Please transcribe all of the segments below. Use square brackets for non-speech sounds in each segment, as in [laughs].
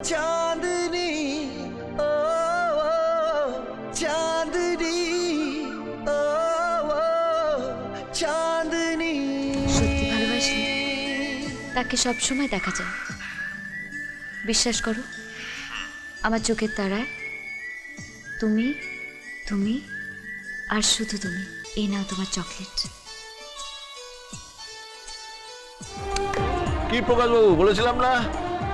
চাঁদনি ও চাঁদনি ও ও, চাঁদনি। সত্যি ভালোবাসলে তাকে সবসময় দেখা যায়। বিশ্বাস করো আমার চোখের তারায় তুমি তুমি আর শুধু তুমি। এই নাও তোমার চকলেট। কি প্রকাশ বাবু বলেছিলাম না?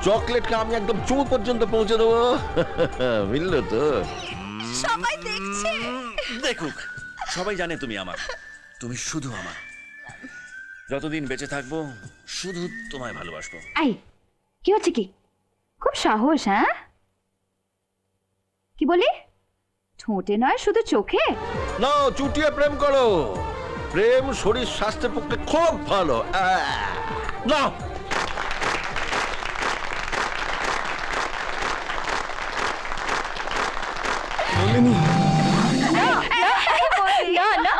চকলেটকে আমি একদম চুমু পর্যন্ত পৌঁছে দেবো। [laughs] বুঝলো তো। সবাই দেখছে। দেখুক সবাই জানে তুমি আমার। তুমি শুধু আমার। যতদিন বেঁচে থাকব শুধু তোমায় ভালোবাসবো। আই কি হচ্ছে কি? খুব সাহস হ্যাঁ? কি বলি? ঠোঁটে নয় শুধু চোখে? না চুটিয়ে প্রেম করো। প্রেম শরীর স্বাস্থ্যের পক্ষে খুব ভালো। আহ, না না না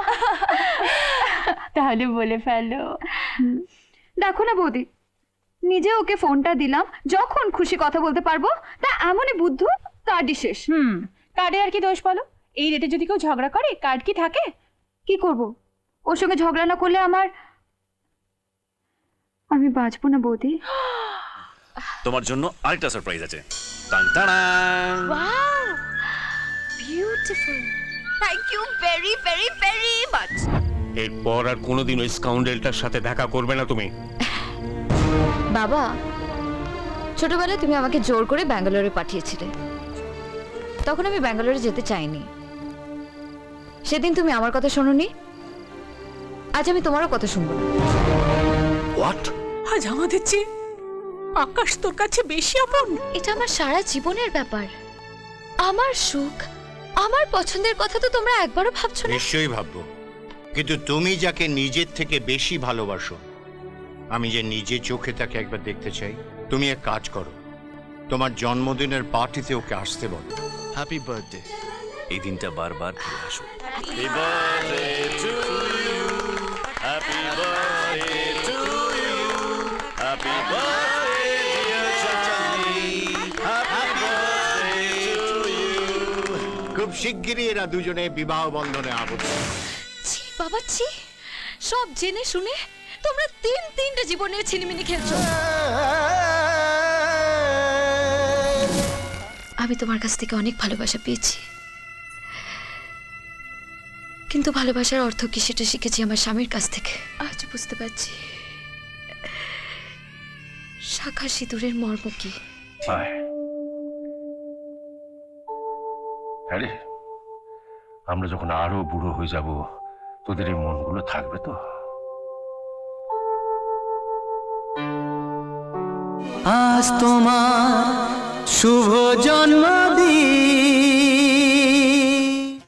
তাহলে বলে ফেলো। দেখো না বৌদি নিজে ওকে ফোনটা দিলাম যখন খুশি কথা বলতে পারব তা এমনই বুদ্ধ কার্ডই শেষ। হুম কার্ডে আর কি দোষ বলো? এই রেটে যদি কেউ ঝগড়া করে কার্ড কি থাকে? কি করব? ওর সঙ্গে ঝগড়া না করলে আমার আমি বাঁচবো না বৌদি। তোমার জন্য আরেকটা সারপ্রাইজ আছে। টান টানাং। Beautiful thank you very very very much এরপর আর কোনোদিন ওই স্কাউন্ডেলটার সাথে দেখা করবে না তুমি। বাবা ছোটবেলায় তুমি আমাকে জোর করে ব্যাঙ্গালোরে পাঠিয়েছিলে। তখন আমি ব্যাঙ্গালোরে যেতে চাইনি। সেদিন তুমি আমার কথা শোনোনি। আজ আমি তোমারও কথা শুনব না। আজ আমাদের চেয়ে আকাশ তোর কাছে বেশি আপন এটা আমার সারা জীবনের ব্যাপার। আমার সুখ আমার পছন্দের কথা তো তোমরা একবারও ভাবছ না। নিশ্চয়ই ভাববো। কিন্তু তুমি যাকে নিজের থেকে বেশি ভালোবাসো আমি যে নিজে চোখে তাকে একবার দেখতে চাই তুমি এক কাজ করো। তোমার জন্মদিনের পার্টিতে ওকে আসতে বলো। হ্যাপি বার্থডে এই দিনটা বারবার ফিরে আসো। খুব শিগগিরই এরা দুজনে বিবাহ বন্ধনে আবদ্ধ। ছি বাবা ছি। সব জেনে শুনে তোমরা তিন তিনটা জীবনের ছিনিমিনি খেলছো। আমি তোমার কাছ থেকে অনেক ভালোবাসা পেয়েছি। কিন্তু ভালোবাসার অর্থ কি সেটা শিখেছি আমার স্বামীর কাছ থেকে। আজ বুঝতে পারছি। শাখা সিঁদুরের মর্ম কি? আরে আমরা যখন আরও বুড়ো হয়ে যাব, তোদের এই মনগুলো থাকবে তো? আজ তোমার শুভ জন্ম